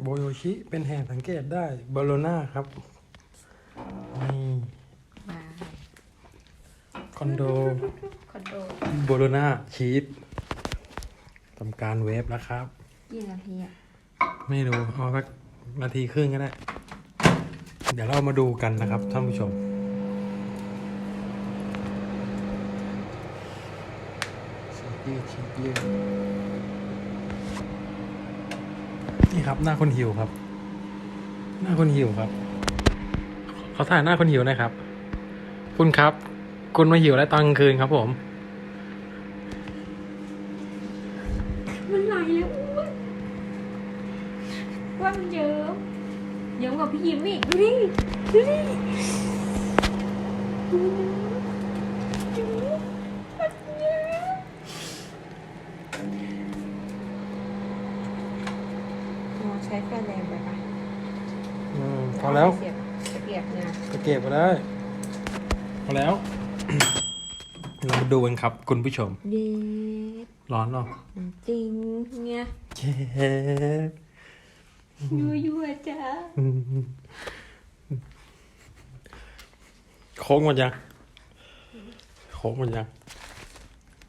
โบโยชิเป็นแห่สังเกตได้บาโลนาครับนี่มาคอนโดคอนโดโบโลนาชีสทำการเวฟแล้วครับกี่นาทีอะไม่รู้เอาสักนาทีครึ่งก็ได้ เดี๋ยวเรามาดูกันนะครับท่านผู้ชมยืดชีสยืด นี่ครับ หน้าคนหิวครับ หน้าคนหิวครับเขาถ่ายหน้าคนหิวนะครับ คุณครับ คุณมาหิวแล้วตอนกลางคืนครับผม มันไหลแล้วอ้วนว่ามันเยิ้มเยิ้มกับพี่ยิ้มอีกดูดิดูดิดูดิมันเยิ้มอ๋อใช้ไฟแรงไปปะอืมพอแล้วเสียบตะเกียบเนี่ยตะเก็บมาได้พอแล้ว เรามาดูกันครับ คุณผู้ชมเด็ดร้อนเนาะจริงเงี้ยเช็ดยั่วยั่วๆจ้าอืมโค้งหมดยังโค้งหมดยัง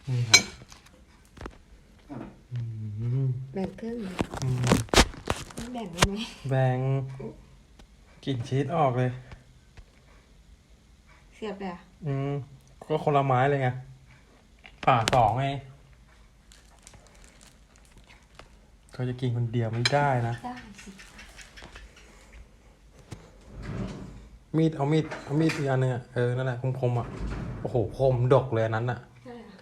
นี่ครับอืมแบ่งครึ่งไหมอืมแบ่ง ได้ไหมแบ่งกลิ่นชีสออกเลย เสียบเลยอะอืม ก็คนละไม้เลยไงป่าสองไงเขาจะกินคนเดียวไม่ได้นะ ได้สิมีดเอามีดเอามีดอีกอันหนึงอะเออนั่นแหละคมๆอะโอ้โหคมดกเลยอันนั้นอะได้อะ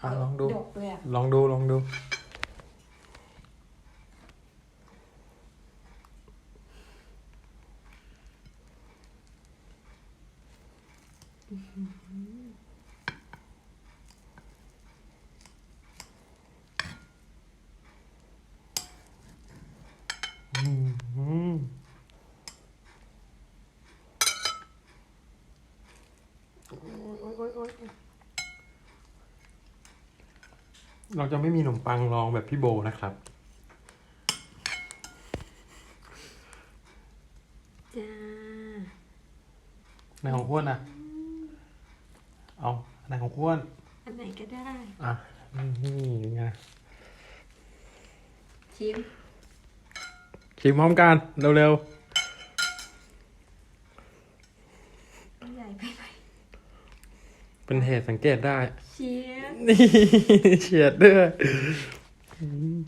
อะลองดู ดกเลยอะลองดูลองดู อืมโอ๊ยโอ๊ยโอ๊ยโอ๊ย เราจะไม่มีขนมปังรองแบบพี่โบนะครับจ้าในของอ้วนนะ เอาในของอ้วนอันไหนก็ได้ อะนี่ไงชิมชิมพร้อมกันเร็วใหญ่ไปไหมๆเป็นเหตุสังเกตได้ชิมนี่เฉียดด้วยอืม